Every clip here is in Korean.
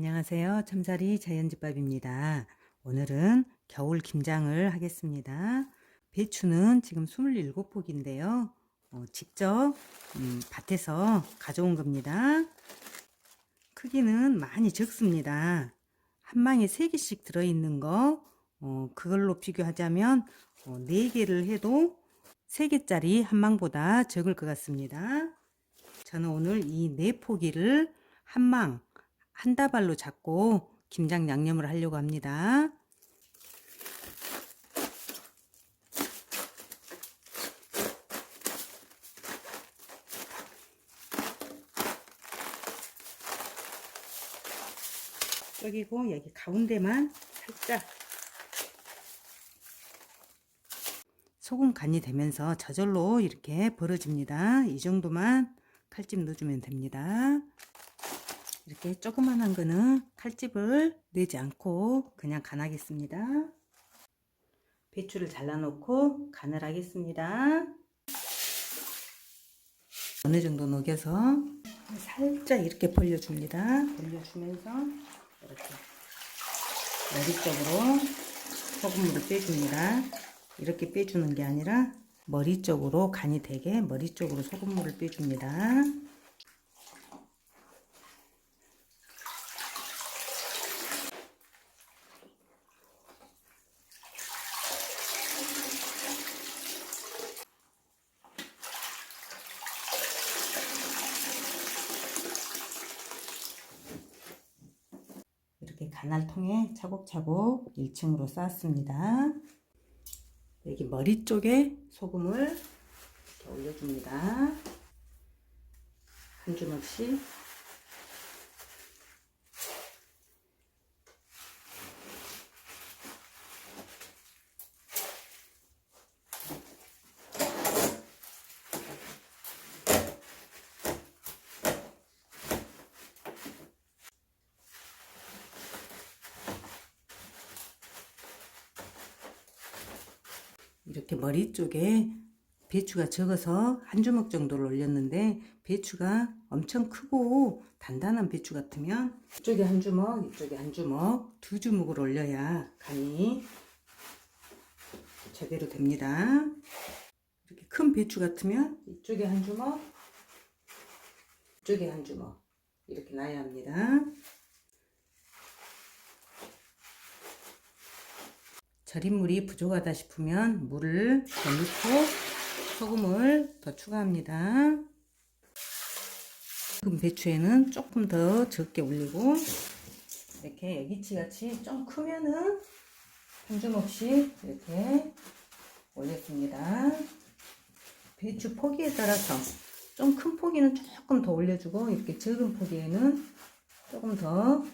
안녕하세요. 첨자리 자연집밥입니다. 오늘은 겨울 김장을 하겠습니다. 배추는 지금 27폭인데요. 어, 직접 음, 밭에서 가져온 겁니다. 크기는 많이 적습니다. 한 망에 3개씩 들어있는 거 어, 그걸로 비교하자면 어, 4개를 해도 3개짜리 한 망보다 적을 것 같습니다. 저는 오늘 이 4포기를 한 망, 한 다발로 잡고 김장 양념을 하려고 합니다. 여기고 여기 가운데만 살짝 소금 간이 되면서 저절로 이렇게 벌어집니다. 이 정도만 칼집 넣어주면 됩니다. 이렇게 조그만한 거는 칼집을 내지 않고 그냥 간하겠습니다. 배추를 잘라놓고 간을 하겠습니다. 어느 정도 녹여서 살짝 이렇게 벌려줍니다. 벌려주면서 이렇게 머리 쪽으로 소금물을 빼줍니다. 이렇게 빼주는 게 아니라 머리 쪽으로 간이 되게 머리 쪽으로 소금물을 빼줍니다. 간알통에 차곡차곡 1층으로 쌓았습니다. 여기 머리 쪽에 소금을 이렇게 올려줍니다. 한 주먹씩 이렇게 머리 쪽에 배추가 적어서 한 주먹 정도를 올렸는데 배추가 엄청 크고 단단한 배추 같으면 이쪽에 한 주먹 이쪽에 한 주먹 두 주먹을 올려야 간이 제대로 됩니다. 이렇게 큰 배추 같으면 이쪽에 한 주먹 이쪽에 한 주먹 이렇게 놔야 합니다 절임물이 부족하다 싶으면 물을 더 넣고 소금을 더 추가합니다. 지금 배추에는 조금 더 적게 올리고 이렇게 애기치 같이 좀 크면은 한 주먹씩 이렇게 올렸습니다. 배추 포기에 따라서 좀 큰 포기는 조금 더 올려주고 이렇게 적은 포기에는 조금 더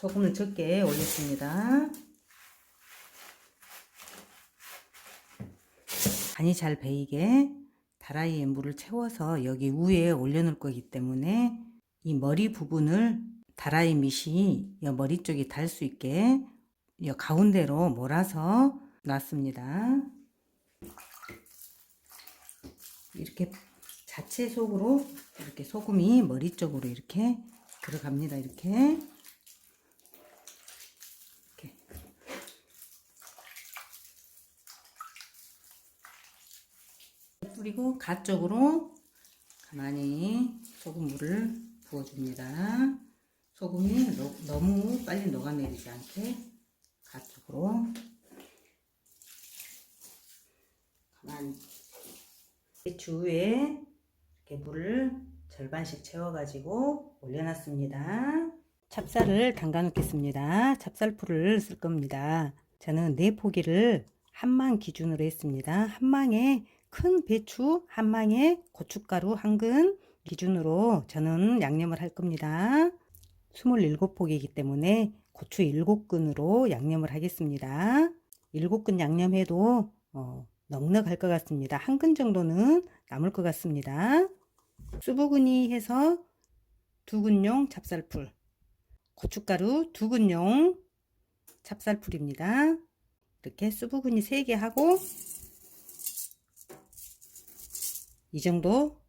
소금을 적게 올렸습니다. 간이 잘 배이게 다라이에 물을 채워서 여기 위에 올려놓을 거기 때문에 이 머리 부분을 다라이 밑이 이 머리 쪽에 닿을 수 있게 이 가운데로 몰아서 놨습니다. 이렇게 자체 속으로 이렇게 소금이 머리 쪽으로 이렇게 들어갑니다. 이렇게 뿌리고 가 쪽으로 가만히 소금물을 부어줍니다. 소금이 노- 너무 빨리 녹아내리지 않게 가 쪽으로 가만히 위에 이렇게 물을 절반씩 채워가지고 올려놨습니다. 찹쌀을 담가 놓겠습니다. 찹쌀풀을 쓸 겁니다. 저는 네 포기를 한망 기준으로 했습니다. 한 망에 큰 배추 한 망에 고춧가루 한 근 기준으로 저는 양념을 할 겁니다. 27포기이기 때문에 고추 7근으로 양념을 하겠습니다. 7근 양념해도 어, 넉넉할 것 같습니다. 한 근 정도는 남을 것 같습니다. 수부근이 해서 두 근용 찹쌀풀, 고춧가루 두 근용 찹쌀풀입니다. 이렇게 수부근이 3개 하고 이 정도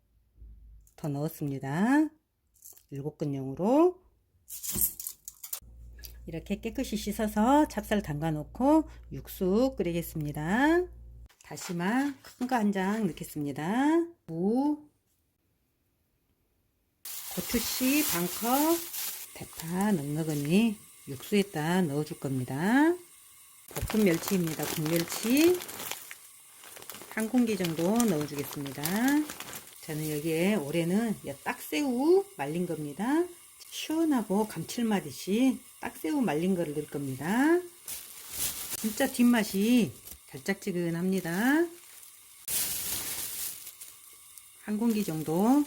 더 넣었습니다. 일곱 근용으로 이렇게 깨끗이 씻어서 찹쌀 담가 놓고 육수 끓이겠습니다. 다시마 큰 거 한 장 넣겠습니다. 무, 고추씨 반컵, 대파 넉넉하니 육수에다 넣어줄 겁니다. 볶은 멸치입니다. 국멸치 한 공기 정도 넣어주겠습니다. 저는 여기에 올해는 딱새우 말린 겁니다. 시원하고 감칠맛 이시 딱새우 말린 거를 넣을 겁니다. 진짜 뒷맛이 달짝지근합니다. 한 공기 정도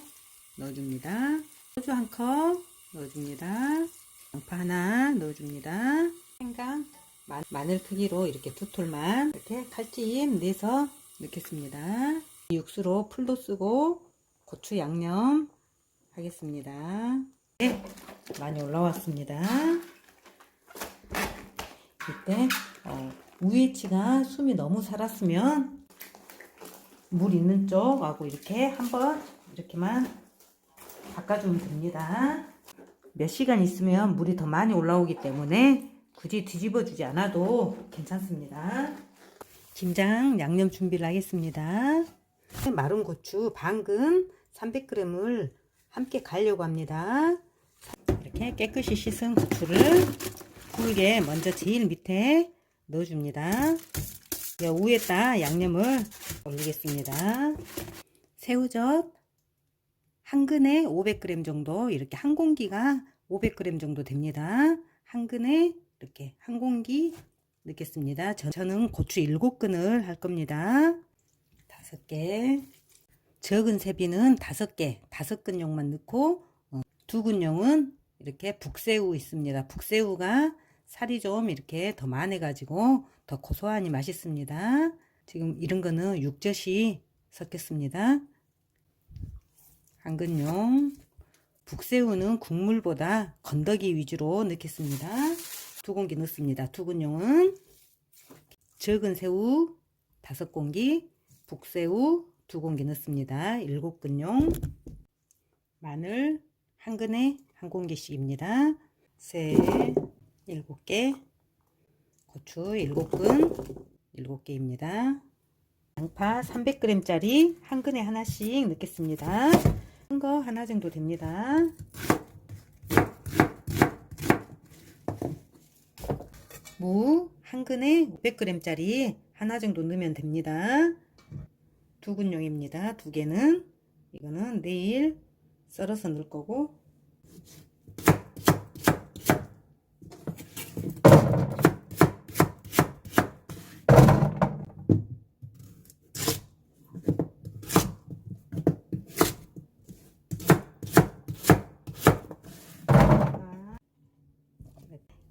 넣어줍니다. 소주 한 컵 넣어줍니다. 양파 하나 넣어줍니다. 생강 마, 마늘 크기로 이렇게 두 톨만 이렇게 칼집 내서 넣겠습니다. 육수로 풀도 쓰고 고추 양념 하겠습니다. 네, 많이 올라왔습니다. 이때 어, 우에치가 숨이 너무 살았으면 물 있는 쪽하고 이렇게 한번 이렇게만 바꿔주면 됩니다. 몇 시간 있으면 물이 더 많이 올라오기 때문에 굳이 뒤집어 주지 않아도 괜찮습니다. 김장 양념 준비를 하겠습니다. 마른 고추 반근 300g을 함께 갈려고 합니다. 이렇게 깨끗이 씻은 고추를 굵게 먼저 제일 밑에 넣어줍니다. 위에다 양념을 올리겠습니다. 새우젓 한 근에 500g 정도 이렇게 한 공기가 500g 정도 됩니다. 한 근에 이렇게 한 공기 넣겠습니다. 저, 저는 고추 7근을 할 겁니다. 다섯 개 적은 세비는 다섯 개 다섯 근용만 넣고 어, 두 근용은 이렇게 북새우 있습니다. 북새우가 살이 좀 이렇게 더 많아 가지고 더 고소하니 맛있습니다. 지금 이런 거는 육젓이 섞였습니다. 한근용 북새우는 국물보다 건더기 위주로 넣겠습니다. 두 공기 넣습니다. 두 근용은 적은 새우 다섯 공기, 북새우 두 공기 넣습니다. 일곱 근용 마늘 한 근에 한 공기씩입니다. 새 일곱 개 고추 일곱 근 일곱 개입니다. 양파 300g짜리 한 근에 하나씩 넣겠습니다. 큰 거 하나 정도 됩니다. 무 한 근에 500g짜리 하나 정도 넣으면 됩니다. 두 근용입니다. 두 개는 이거는 내일 썰어서 넣을 거고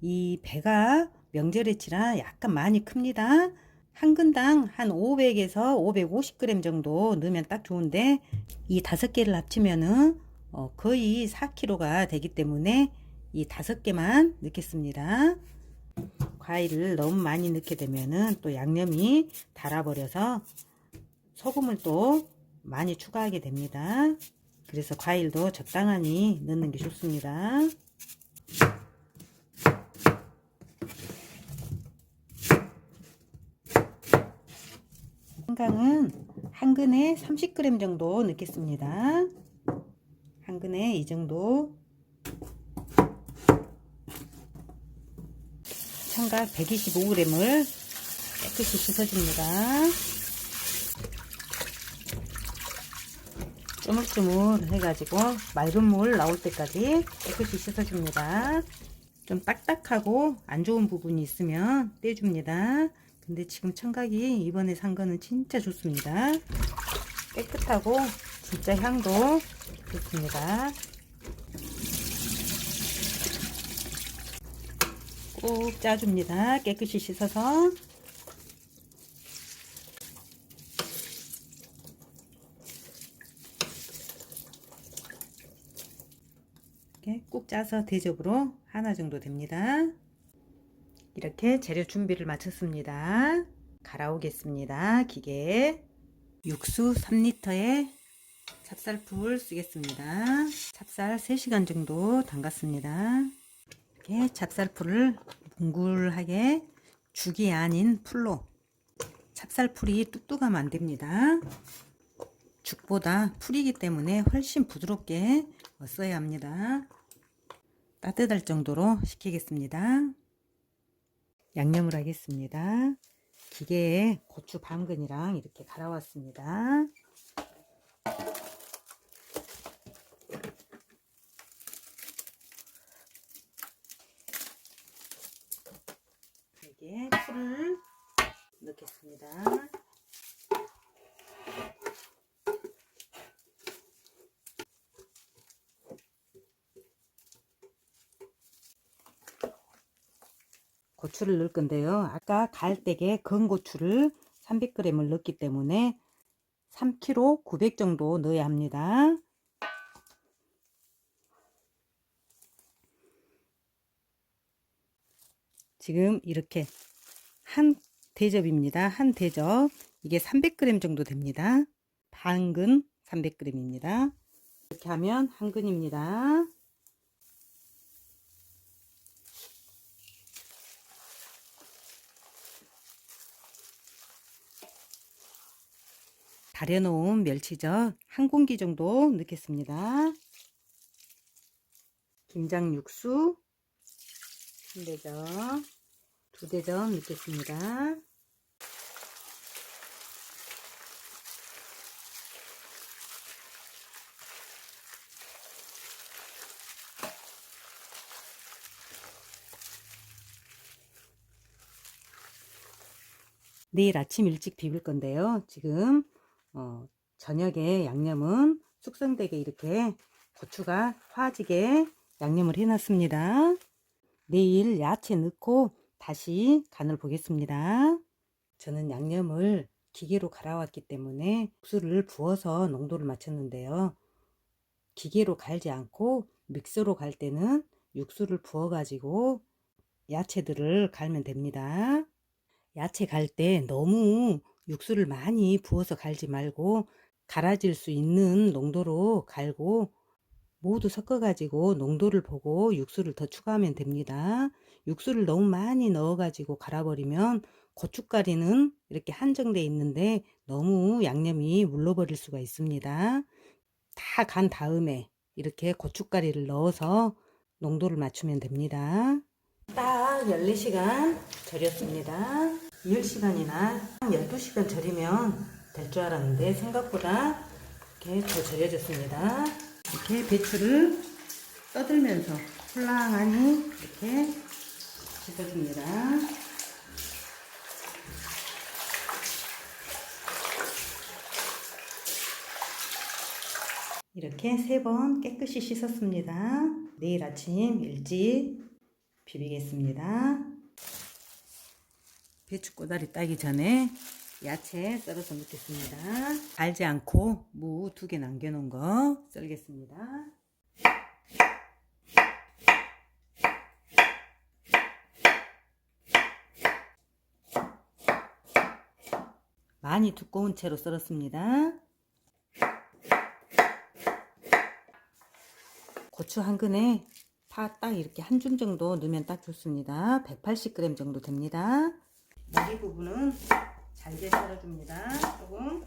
이 배가 명절에치라 약간 많이 큽니다. 한 근당 한 500에서 550g 정도 넣으면 딱 좋은데 이 다섯 개를 합치면은 어 거의 4kg가 되기 때문에 이 다섯 개만 넣겠습니다. 과일을 너무 많이 넣게 되면은 또 양념이 달아버려서 소금을 또 많이 추가하게 됩니다. 그래서 과일도 적당히 넣는 게 좋습니다. 생강은 한 근에 30g 정도 넣겠습니다. 한 근에 이 정도 청각 125g을 깨끗이 씻어줍니다. 쪼물쪼물 해가지고 맑은 물 나올 때까지 깨끗이 씻어줍니다. 좀 딱딱하고 안 좋은 부분이 있으면 떼줍니다. 근데 지금 청각이 이번에 산 거는 진짜 좋습니다. 깨끗하고 진짜 향도 좋습니다. 꾹 짜줍니다. 깨끗이 씻어서 꾹 짜서 대접으로 하나 정도 됩니다. 이렇게 재료 준비를 마쳤습니다. 갈아오겠습니다. 기계 육수 3리터에 찹쌀풀 쓰겠습니다. 찹쌀 3시간 정도 담갔습니다. 이렇게 찹쌀풀을 뭉글하게 죽이 아닌 풀로 찹쌀풀이 뚝뚝하면 안 됩니다. 죽보다 풀이기 때문에 훨씬 부드럽게 써야 합니다. 따뜻할 정도로 식히겠습니다. 양념을 하겠습니다. 기계에 고추 반근이랑 이렇게 갈아왔습니다. 여기에 풀을 넣겠습니다. 고추를 넣을 건데요. 아까 갈대게 건 고추를 300g을 넣기 때문에 3kg 900 정도 넣어야 합니다. 지금 이렇게 한 대접입니다. 한 대접. 이게 300g 정도 됩니다. 반근 300g입니다. 이렇게 하면 한 근입니다. 다려놓은 멸치젓 한 공기 정도 넣겠습니다. 김장 육수 한 대접, 두 대접 넣겠습니다. 내일 아침 일찍 비빌 건데요. 지금 어, 저녁에 양념은 숙성되게 이렇게 고추가 화지게 양념을 해놨습니다. 내일 야채 넣고 다시 간을 보겠습니다. 저는 양념을 기계로 갈아왔기 때문에 국수를 부어서 농도를 맞췄는데요. 기계로 갈지 않고 믹서로 갈 때는 육수를 부어 가지고 야채들을 갈면 됩니다. 야채 갈 때 너무 육수를 많이 부어서 갈지 말고 갈아질 수 있는 농도로 갈고 모두 섞어가지고 농도를 보고 육수를 더 추가하면 됩니다. 육수를 너무 많이 넣어가지고 갈아버리면 고춧가리는 이렇게 한정돼 있는데 너무 양념이 물러버릴 수가 있습니다. 다 간 다음에 이렇게 고춧가리를 넣어서 농도를 맞추면 됩니다. 딱 14시간 절였습니다. 10시간이나 12시간 절이면 될 줄 알았는데 생각보다 이렇게 더 절여졌습니다. 이렇게 배추를 떠들면서 홀랑하니 이렇게 씻어줍니다. 이렇게 세 번 깨끗이 씻었습니다. 내일 아침 일찍 비비겠습니다. 배추 꼬다리 따기 전에 야채 썰어서 넣겠습니다. 알지 않고 무 두 개 남겨놓은 거 썰겠습니다. 많이 두꺼운 채로 썰었습니다. 고추 한 근에 파 딱 이렇게 한 줌 정도 넣으면 딱 좋습니다. 180g 정도 됩니다. 머리 부분은 잘게 썰어줍니다. 조금.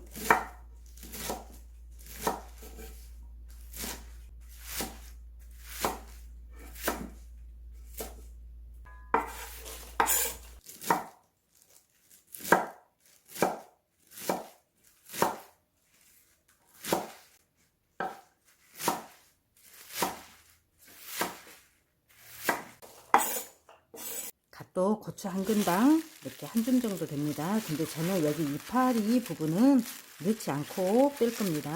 갓도 고추 한 근당 이렇게 한 줌 정도 됩니다. 근데 저는 여기 이파리 부분은 넣지 않고 뺄 겁니다.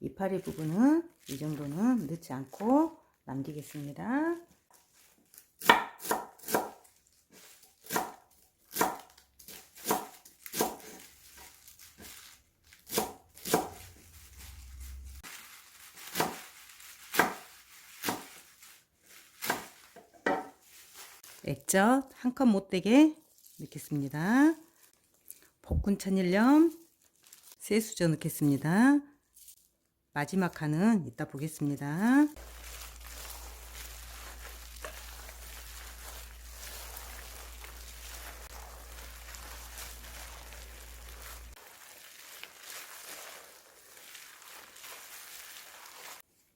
이파리 부분은 이 정도는 넣지 않고 남기겠습니다. 액젓 한컵 못되게 넣겠습니다. 볶은 천일염 새수저 넣겠습니다. 마지막 칸은 이따 보겠습니다.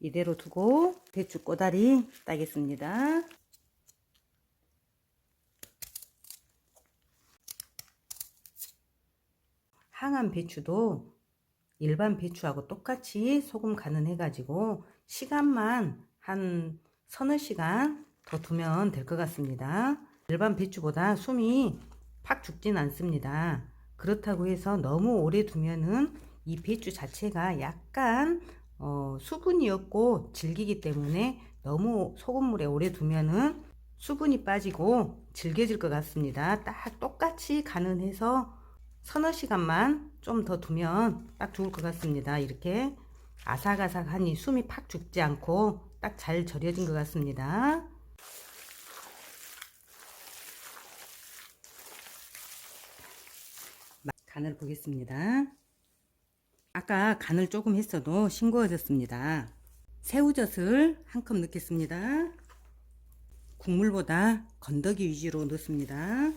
이대로 두고 배추 꼬다리 따겠습니다. 항암 배추도 일반 배추하고 똑같이 소금 간은 해가지고 시간만 한 서너 시간 더 두면 될 것 같습니다. 일반 배추보다 숨이 팍 죽진 않습니다. 그렇다고 해서 너무 오래 두면은 이 배추 자체가 약간 어, 수분이 없고 질기기 때문에 너무 소금물에 오래 두면은 수분이 빠지고 질겨질 것 같습니다. 딱 똑같이 간은 해서 서너 시간만 좀 더 두면 딱 좋을 것 같습니다. 이렇게 아삭아삭하니 숨이 팍 죽지 않고 딱 잘 절여진 것 같습니다. 간을 보겠습니다. 아까 간을 조금 했어도 싱거워졌습니다. 새우젓을 한 컵 넣겠습니다. 국물보다 건더기 위주로 넣습니다.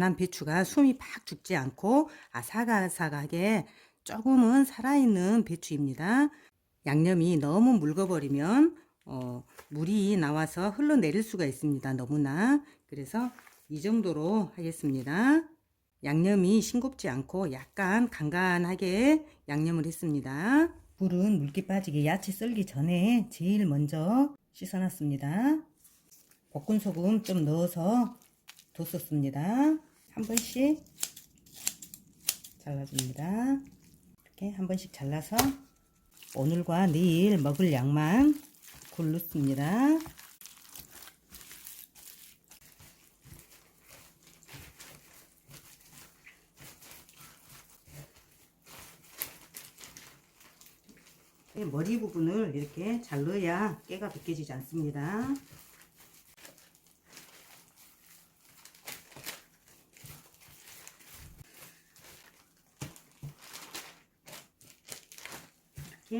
간한 배추가 숨이 팍 죽지 않고 아삭아삭하게 조금은 살아있는 배추입니다. 양념이 너무 묽어버리면 어, 물이 나와서 흘러내릴 수가 있습니다. 너무나 그래서 이 정도로 하겠습니다. 양념이 싱겁지 않고 약간 간간하게 양념을 했습니다. 물은 물기 빠지게 야채 썰기 전에 제일 먼저 씻어놨습니다. 볶은 소금 좀 넣어서 뒀었습니다. 한 번씩 잘라줍니다. 이렇게 한 번씩 잘라서 오늘과 내일 먹을 양만 굴렀습니다. 머리 부분을 이렇게 잘 넣어야 깨가 벗겨지지 않습니다.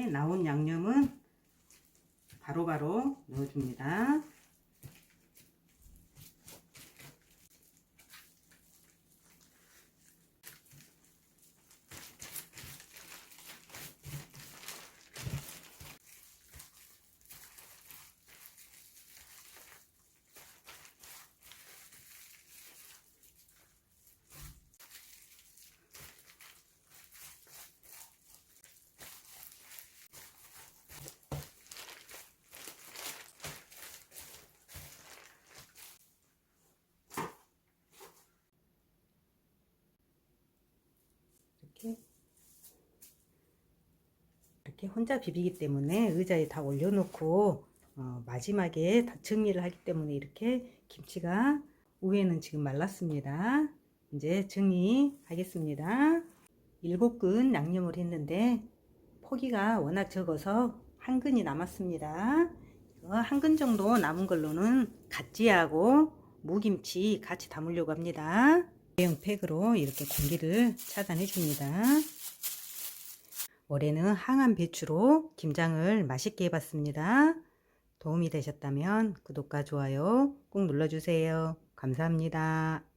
나온 양념은 바로바로 넣어줍니다. 이렇게 이렇게 혼자 비비기 때문에 의자에 다 올려놓고 어, 마지막에 다 정리를 하기 때문에 이렇게 김치가 위에는 지금 말랐습니다. 이제 정리하겠습니다. 일곱 근 양념을 했는데 포기가 워낙 적어서 한 근이 남았습니다. 한 근 정도 남은 걸로는 갓지하고 무김치 같이 담으려고 합니다. 대형 팩으로 이렇게 공기를 차단해 줍니다. 올해는 항암 배추로 김장을 맛있게 해봤습니다. 도움이 되셨다면 구독과 좋아요 꼭 눌러주세요. 감사합니다.